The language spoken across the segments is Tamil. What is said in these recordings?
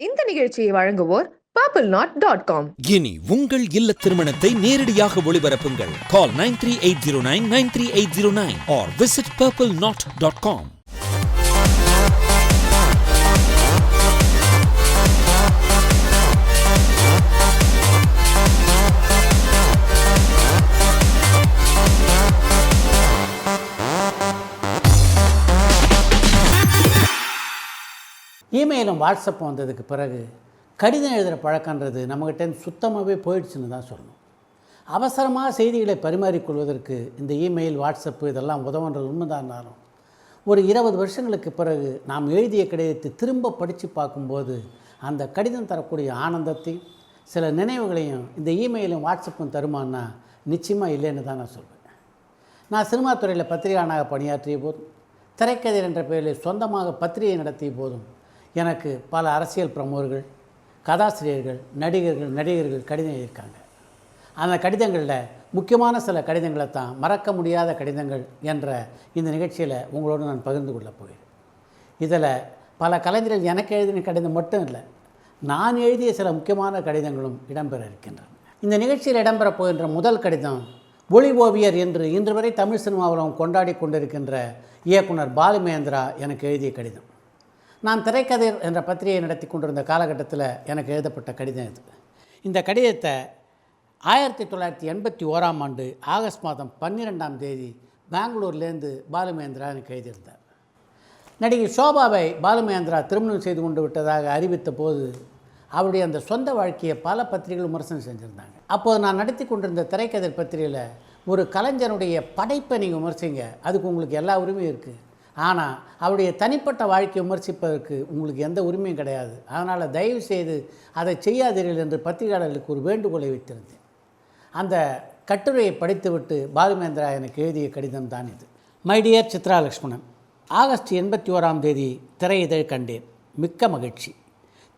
இந்த நிகழ்ச்சியை வழங்குவோர் பர்பிள் நாட் டாட் காம் இனி உங்கள் இல்ல திருமணத்தை நேரடியாக ஒளிபரப்புங்கள். Call nine three eight zero nine nine three eight zero nine or visit purple knot dot com இமெயிலும் WhatsApp வந்ததுக்கு பிறகு கடிதம் எழுதுகிற பழக்கன்றது நம்மகிட்டேருந்து சுத்தமாகவே போயிடுச்சுன்னு தான் சொல்லணும். அவசரமாக செய்திகளை பரிமாறிக்கொள்வதற்கு இந்த இமெயில் வாட்ஸ்அப்பு இதெல்லாம் உதவுன்றது உண்மைதான்னாலும் ஒரு இருபது வருஷங்களுக்கு பிறகு நாம் எழுதிய கடிதத்தை திரும்ப படித்து பார்க்கும்போது அந்த கடிதம் தரக்கூடிய ஆனந்தத்தையும் சில நினைவுகளையும் இந்த இமெயிலும் வாட்ஸ்அப்பும் தருமான்னா நிச்சயமாக இல்லைன்னு தான் நான் சொல்வேன். நான் சினிமா துறையில் பத்திரிகையாளனாக பணியாற்றிய போதும் திரைக்கதிர் என்ற பெயரில் சொந்தமாக பத்திரிகை நடத்திய போதும் எனக்கு பல அரசியல் பிரமுகர்கள் கதாசிரியர்கள் நடிகர்கள் நடிகர்கள் கடிதம் எழுதியிருக்காங்க. அந்த கடிதங்களில் முக்கியமான சில கடிதங்களை தான் மறக்க முடியாத கடிதங்கள் என்ற இந்த நிகழ்ச்சியில் உங்களோடு நான் பகிர்ந்து கொள்ளப் போகிறேன். இதில் பல கலைஞர்கள் எனக்கு எழுதின கடிதம் மட்டும் இல்லை நான் எழுதிய சில முக்கியமான கடிதங்களும் இடம்பெற இருக்கின்றன. இந்த நிகழ்ச்சியில் இடம்பெற போகின்ற முதல் கடிதம் ஒளி ஓவியர் என்று இன்று வரை தமிழ் சினிமாவிலும் கொண்டாடி கொண்டிருக்கின்ற இயக்குனர் பாலுமேந்திரா எனக்கு எழுதிய கடிதம். நான் திரைக்கதிர் என்ற பத்திரிகையை நடத்தி கொண்டிருந்த காலகட்டத்தில் எனக்கு எழுதப்பட்ட கடிதம் இது. இந்த கடிதத்தை ஆயிரத்தி தொள்ளாயிரத்தி எண்பத்தி ஓராம் ஆண்டு ஆகஸ்ட் மாதம் பன்னிரெண்டாம் தேதி பெங்களூர்லேருந்து பாலுமேந்திரா எனக்கு எழுதியிருந்தார். நடிகை சோபாவை பாலுமேந்திரா திருமணம் செய்து கொண்டு விட்டதாக அறிவித்த போது அவருடைய அந்த சொந்த வாழ்க்கையை பல பத்திரிகைகள் விமர்சனம் செஞ்சுருந்தாங்க. அப்போது நான் நடத்தி கொண்டிருந்த திரைக்கதிர் பத்திரிகையில் ஒரு கலைஞனுடைய படைப்பை நீங்கள் விமர்சிங்க. அதுக்கு உங்களுக்கு எல்லா உரிமையும் இருக்குது. ஆனால் அவருடைய தனிப்பட்ட வாழ்க்கையை விமர்சிப்பதற்கு உங்களுக்கு எந்த உரிமையும் கிடையாது. அதனால் தயவு செய்து அதை செய்யாதீர்கள் என்று பத்திரிகையாளர்களுக்கு ஒரு வேண்டுகோளை வைத்திருந்தேன் அந்த கட்டுரையை படித்துவிட்டு பாலுமேந்திரா எனக்கு எழுதிய கடிதம் தான் இது. My dear Chitra Lakshmanan August எண்பத்தி ஓராம் தேதி திரையிதழ் கண்டேன். மிக்க மகிழ்ச்சி.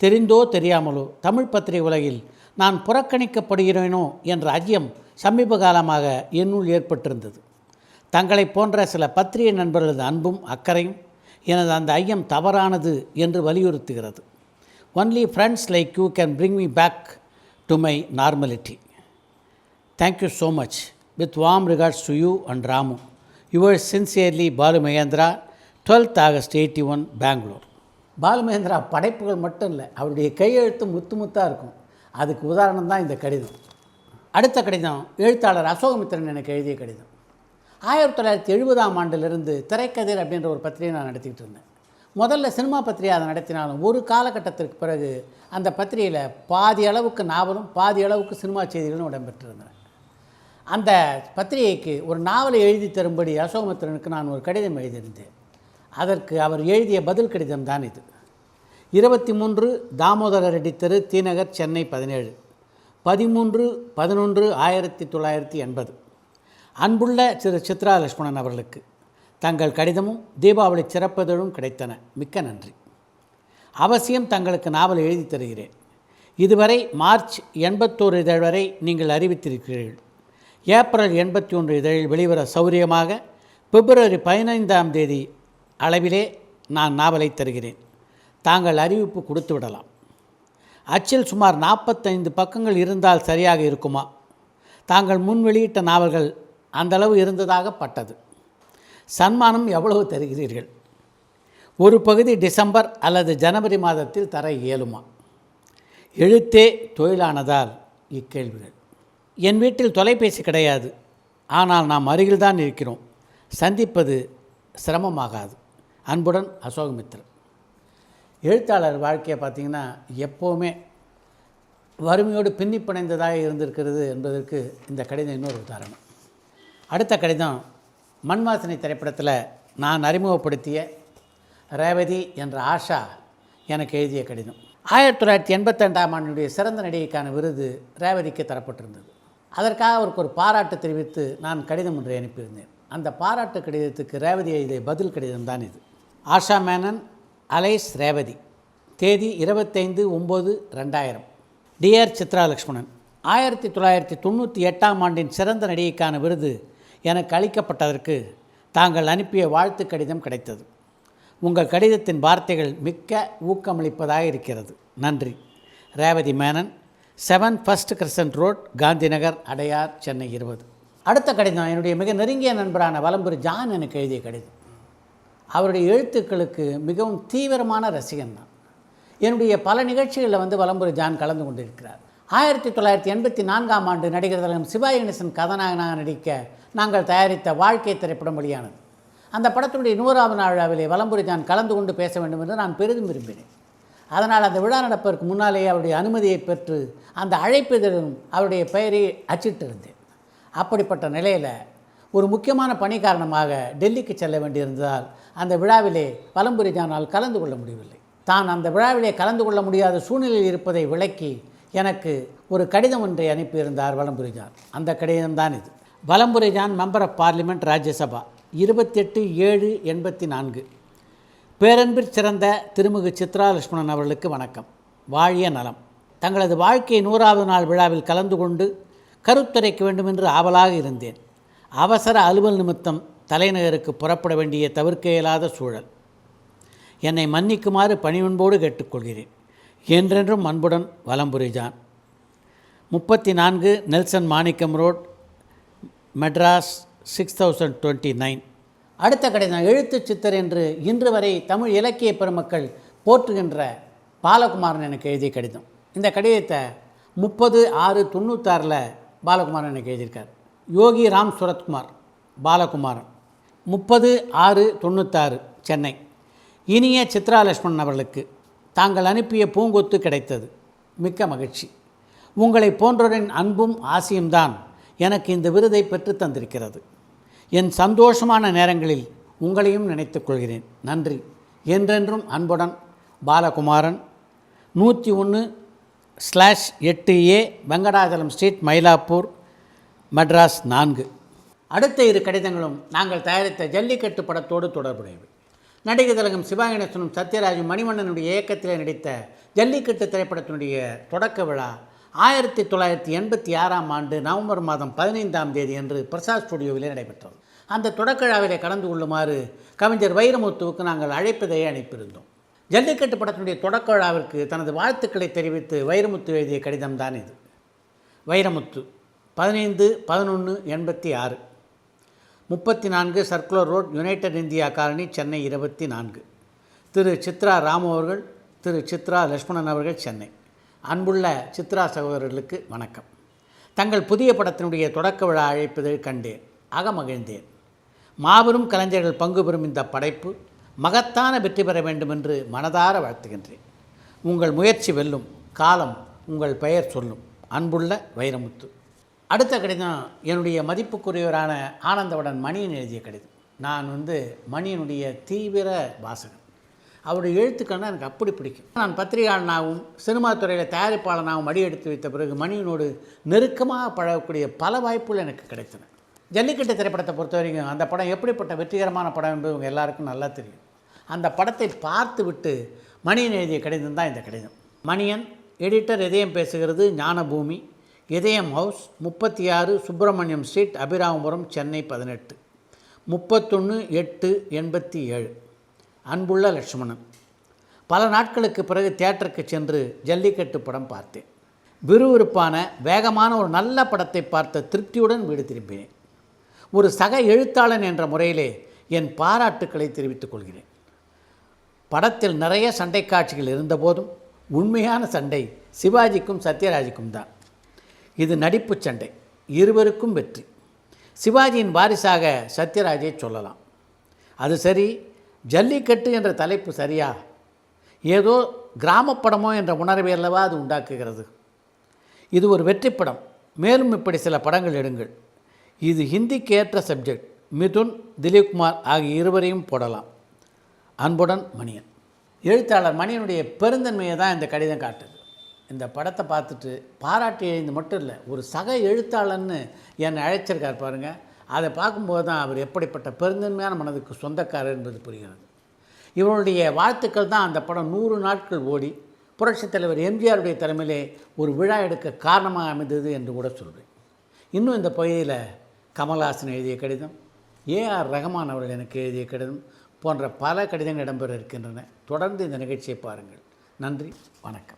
தெரிந்தோ தெரியாமலோ தமிழ் பத்திரிகை உலகில் நான் புறக்கணிக்கப்படுகிறேனோ என்ற ஐயம் சமீப காலமாக என்னுள் ஏற்பட்டிருந்தது. தங்களைப் போன்ற சில பத்திரிகை நண்பர்களது அன்பும் அக்கறையும் எனது அந்த ஐயம் தவறானது என்று வலியுறுத்துகிறது. Only friends like you can bring me back to my normality thank you so much with With warm regards to you and Ramu. Yours sincerely, Balu Mahendra, 12th August 81, Bangalore. Balu Mahendra படைப்புகள் மட்டும் இல்லை அவருடைய கையெழுத்து முத்து முத்தாக இருக்கும். அதுக்கு உதாரணம் தான் இந்த கடிதம். அடுத்த கடிதம் எழுத்தாளர் அசோகமித்திரன் எனக்கு எழுதிய கடிதம். ஆயிரத்தி தொள்ளாயிரத்தி எழுபதாம் ஆண்டிலிருந்து திரைக்கதிர் அப்படின்ற ஒரு பத்திரிகை நான் நடத்திக்கிட்டு இருந்தேன். முதல்ல சினிமா பத்திரிகை அதை நடத்தினாலும் ஒரு காலகட்டத்திற்கு பிறகு அந்த பத்திரிகையில் பாதி அளவுக்கு நாவலும் பாதி அளவுக்கு சினிமா செய்திகளும் இடம்பெற்றிருந்தேன். அந்த பத்திரிகைக்கு ஒரு நாவலை எழுதி தரும்படி அசோகமித்திரனுக்கு நான் ஒரு கடிதம் எழுதியிருந்தேன். அதற்கு அவர் எழுதிய பதில் கடிதம் தான் இது. இருபத்தி மூன்று தாமோதர ரெட்டி தெரு தீநகர் சென்னை பதினேழு. பதிமூன்று பதினொன்று ஆயிரத்தி தொள்ளாயிரத்தி எண்பது. அன்புள்ள திரு சித்ரா லட்சுமணன் அவர்களுக்கு தங்கள் கடிதமும் தீபாவளி சிறப்பதழும் கிடைத்தன. மிக்க நன்றி. அவசியம் தங்களுக்கு நாவல் எழுதி தருகிறேன். இதுவரை மார்ச் எண்பத்தோரு இதழ் வரை நீங்கள் அறிவித்திருக்கிறீர்கள். ஏப்ரல் எண்பத்தி ஒன்று இதழில் வெளிவர சௌரியமாக பிப்ரவரி பதினைந்தாம் தேதி அளவிலே நான் நாவலை தருகிறேன். தாங்கள் அறிவிப்பு கொடுத்து விடலாம். அச்சில் சுமார் நாற்பத்தைந்து பக்கங்கள் இருந்தால் சரியாக இருக்குமா? தாங்கள் முன் வெளியிட்ட நாவல்கள் அந்தளவு இருந்ததாக பட்டது. சன்மானம் எவ்வளவு தருகிறீர்கள்? ஒரு பகுதி டிசம்பர் அல்லது ஜனவரி மாதத்தில் தர இயலுமா? எழுத்தே தொழிலானதால் இக்கேள்விகள். என் வீட்டில் தொலைபேசி கிடையாது. ஆனால் நாம் அருகில்தான் இருக்கிறோம். சந்திப்பது சிரமமாகாது. அன்புடன் அசோகமித்திரன் எழுத்தாளர் வாழ்க்கையை பார்த்திங்கன்னா எப்போவுமே வறுமையோடு பின்னி பிணைந்ததாக இருந்திருக்கிறது என்பதற்கு இந்த கடிதம் இன்னொரு உதாரணம். அடுத்த கடிதம் மண்வாசனை திரைப்படத்தில் நான் அறிமுகப்படுத்திய ரேவதி என்ற ஆஷா எனக்கு எழுதிய கடிதம். ஆயிரத்தி தொள்ளாயிரத்தி எண்பத்தெண்டாம் ஆண்டினுடைய சிறந்த நடிகைக்கான விருது ரேவதிக்கு தரப்பட்டிருந்தது. அதற்காக அவருக்கு ஒரு பாராட்டு தெரிவித்து நான் கடிதம் ஒன்றை அனுப்பியிருந்தேன். அந்த பாராட்டு கடிதத்துக்கு ரேவதி எழுதிய பதில் கடிதம் தான் இது. ஆஷா மேனன் அலைஸ் ரேவதி. தேதி இருபத்தைந்து ஒம்பது ரெண்டாயிரம். டிஆர் சித்ரா லக்ஷ்மணன் ஆயிரத்தி தொள்ளாயிரத்தி தொண்ணூற்றி எட்டாம் ஆண்டின் சிறந்த நடிகைக்கான விருது எனக்கு அளிக்கப்பட்டதற்கு தாங்கள் அனுப்பிய வாழ்த்து கடிதம் கிடைத்தது. உங்கள் கடிதத்தின் வார்த்தைகள் மிக்க ஊக்கமளிப்பதாக இருக்கிறது நன்றி. Revathi Menon seven first crescent road Gandhinagar Adyar Chennai இருபது. அடுத்த கடிதம் என்னுடைய மிக நெருங்கிய நண்பரான வலம்புரி ஜான் எனக்கு எழுதிய கடிதம். அவருடைய எழுத்துக்களுக்கு மிகவும் தீவிரமான ரசிகன் தான் என்னுடைய பல நிகழ்ச்சிகளில் வந்து வலம்புரி ஜான் கலந்து கொண்டிருக்கிறார். ஆயிரத்தி தொள்ளாயிரத்தி எண்பத்தி நான்காம் ஆண்டு நடிகர் திலகம் சிவாஜி கணேசன் கதாநாயகனாக நடிக்க நாங்கள் தயாரித்த வாழ்க்கை திரைப்படம் வெளியானது. அந்த படத்தினுடைய நூறாவது நாள் விழாவிலே வலம்புரி தான் கலந்து கொண்டு பேச வேண்டும் என்று நான் பெரிதும் விரும்பினேன். அதனால் அந்த விழா நடப்பதற்கு முன்னாலேயே அவருடைய அனுமதியை பெற்று அந்த அழைப்பிதழும் அவருடைய பெயரை அச்சிட்டிருந்தேன். அப்படிப்பட்ட நிலையில் ஒரு முக்கியமான பணி காரணமாக டெல்லிக்கு செல்ல வேண்டியிருந்ததால் அந்த விழாவிலே வலம்புரி ஜானால் கலந்து கொள்ள முடியவில்லை. தான் அந்த விழாவிலே கலந்து கொள்ள முடியாத சூழ்நிலையில் இருப்பதை விளக்கி எனக்கு ஒரு கடிதம் ஒன்றை அனுப்பியிருந்தார் வலம்புரிஜான். அந்த கடிதம்தான் இது. Valampuri John member of parliament Rajya Sabha. இருபத்தெட்டு ஏழு எண்பத்தி நான்கு. பேரன்பிற் சிறந்த திருமிகு சித்ரா லட்சுமணன் அவர்களுக்கு வணக்கம். வாழிய நலம். தங்களது வாழ்க்கை நூறாவது நாள் விழாவில் கலந்து கொண்டு கருத்துரைக்க வேண்டும் என்று ஆவலாக இருந்தேன். அவசர அலுவல் நிமித்தம் தலைநகருக்கு புறப்பட வேண்டிய தவிர்க்க இயலாத சூழல். என்னை மன்னிக்குமாறு பணிவன்போடு கேட்டுக்கொள்கிறேன். என்றென்றும் அன்புடன் வலம்புரிஜான் முப்பத்தி நான்கு Nelson Manickam road Madras six thousand twenty nine. அடுத்த கடிதம் எழுத்து சித்தர் என்று இன்று வரை தமிழ் இலக்கிய பெருமக்கள் போற்றுகின்ற பாலகுமாரன் எனக்கு எழுதிய கடிதம். இந்த கடிதத்தை முப்பது ஆறு தொண்ணூத்தாறில் பாலகுமாரன் எனக்கு எழுதியிருக்கார். யோகி ராம் சுரத்குமார் பாலகுமாரன். முப்பது ஆறு தொண்ணூத்தாறு சென்னை. இனிய சித்ரா லட்சுமணன் அவர்களுக்கு தாங்கள் அனுப்பிய பூங்கொத்து கிடைத்தது. மிக்க மகிழ்ச்சி. உங்களை போன்றோரின் அன்பும் ஆசையும்தான் எனக்கு இந்த விருதை பெற்றுத் தந்திருக்கிறது. என் சந்தோஷமான நேரங்களில் உங்களையும் நினைத்துக் கொள்கிறேன். நன்றி. என்றென்றும் அன்புடன் பாலகுமாரன் நூற்றி ஒன்று ஸ்லாஷ் எட்டு ஏ வெங்கடாச்சலம் ஸ்ட்ரீட் மயிலாப்பூர் மெட்ராஸ் நான்கு. அடுத்த இரு கடிதங்களும் நாங்கள் தயாரித்த ஜல்லிக்கட்டு படத்தோடு தொடர்புடையவை. நடிகை திலகம் சிவாகணேசனும் சத்யராஜும் மணிவண்ணனுடைய இயக்கத்தில் நடித்த ஜல்லிக்கட்டு திரைப்படத்தினுடைய தொடக்க விழா ஆயிரத்தி தொள்ளாயிரத்தி எண்பத்தி ஆறாம் ஆண்டு நவம்பர் மாதம் பதினைந்தாம் தேதி அன்று பிரசாத் ஸ்டுடியோவிலே நடைபெற்றது. அந்த தொடக்க விழாவிலே கலந்து கொள்ளுமாறு கவிஞர் வைரமுத்துவுக்கு நாங்கள் அழைப்பதை அனுப்பியிருந்தோம். ஜல்லிக்கட்டு படத்தினுடைய தொடக்க விழாவிற்கு தனது வாழ்த்துக்களை தெரிவித்து வைரமுத்து எழுதிய கடிதம்தான் இது. வைரமுத்து பதினைந்து பதினொன்று எண்பத்தி ஆறு. முப்பத்தி நான்கு circular road United India colony Chennai இருபத்தி நான்கு திரு. சித்ரா ராமு அவர்கள் திரு. சித்ரா லட்சுமணன் அவர்கள் சென்னை. அன்புள்ள சித்ரா சகோதரர்களுக்கு வணக்கம். தங்கள் புதிய படத்தினுடைய தொடக்க விழா அழைப்பதை கண்டேன் அகமகிழ்ந்தேன். மாபெரும் கலைஞர்கள் பங்கு பெறும் இந்த படைப்பு மகத்தான வெற்றி பெற வேண்டும் என்று மனதார வாழ்த்துகின்றேன். உங்கள் முயற்சி வெல்லும் காலம் உங்கள் பெயர் சொல்லும். அன்புள்ள வைரமுத்து. அடுத்த கடிதம் என்னுடைய மதிப்புக்குரியவரான ஆனந்தவுடன் மணியன் எழுதிய கடிதம். நான் வந்து மணியனுடைய தீவிர வாசகன் அவருடைய எழுத்துக்கள்னால் எனக்கு அப்படி பிடிக்கும். நான் பத்திரிகையாளனாகவும் சினிமா துறையில் தயாரிப்பாளனாகவும் அடி எடுத்து வைத்த பிறகு மணியனோடு நெருக்கமாக பழகக்கூடிய பல வாய்ப்புகள் எனக்கு கிடைத்தன. ஜல்லிக்கட்டு திரைப்படத்தை பொறுத்த வரைக்கும் அந்த படம் எப்படிப்பட்ட வெற்றிகரமான படம் என்பது உங்கள் எல்லாருக்கும் நல்லா தெரியும். அந்த படத்தை பார்த்து விட்டு மணியன் எழுதிய கடிதம் தான் இந்த கடிதம். மணியன் எடிட்டர் இதயம் பேசுகிறது ஞானபூமி இதயம் ஹவுஸ் முப்பத்தி ஆறு சுப்பிரமணியம் ஸ்ட்ரீட் அபிராமபுரம் சென்னை பதினெட்டு. முப்பத்தொன்று எட்டு எண்பத்தி ஏழு. அன்புள்ள லட்சுமணன் பல நாட்களுக்கு பிறகு தியேட்டருக்கு சென்று ஜல்லிக்கட்டு படம் பார்த்தேன். விறுவிறுப்பான வேகமான ஒரு நல்ல படத்தை பார்த்த திருப்தியுடன் வீடு திரும்பினேன். ஒரு சக எழுத்தாளன் என்ற முறையிலே என் பாராட்டுக்களை தெரிவித்துக் கொள்கிறேன். படத்தில் நிறைய சண்டை காட்சிகள் இருந்தபோதும் உண்மையான சண்டை சிவாஜிக்கும் சத்யராஜுக்கும் தான். இது நடிப்பு சண்டை. இருவருக்கும் வெற்றி. சிவாஜியின் வாரிசாக சத்யராஜை சொல்லலாம். அது சரி ஜல்லிக்கட்டு என்ற தலைப்பு சரியா? ஏதோ கிராமப்படமோ என்ற உணர்வை அல்லவா அது உண்டாக்குகிறது? இது ஒரு வெற்றி படம். மேலும் இப்படி சில படங்கள் எடுங்கள். இது ஹிந்திக்கு ஏற்ற சப்ஜெக்ட். மிதுன் திலீப்குமார் ஆகிய இருவரையும் போடலாம். அன்புடன் மணியன். எழுத்தாளர் மணியனுடைய பெருந்தன்மையை தான் இந்த கடிதம் காட்டுது. இந்த படத்தை பார்த்துட்டு பாராட்டி எழுந்து மட்டும் இல்லை ஒரு சக எழுத்தாளர்னு என்னை அழைச்சிருக்கார் பாருங்கள் அதை பார்க்கும்போது தான் அவர் எப்படிப்பட்ட பெருந்தன்மையான மனதுக்கு சொந்தக்காரர் என்பது புரிகிறது. இவருடைய வாழ்த்துக்கள் தான் அந்த படம் நூறு நாட்கள் ஓடி புரட்சித் தலைவர் எம்ஜிஆருடைய தலைமையிலே ஒரு விழா எடுக்க காரணமாக அமைந்தது என்று கூட சொல்கிறேன் இன்னும் இந்த பகுதியில் கமல்ஹாசன் எழுதிய கடிதம் ஏஆர் ரஹமான் அவர்கள் எனக்கு எழுதிய கடிதம் போன்ற பல கடிதங்கள் இடம்பெற இருக்கின்றன. தொடர்ந்து இந்த நிகழ்ச்சியை பாருங்கள். நன்றி வணக்கம்.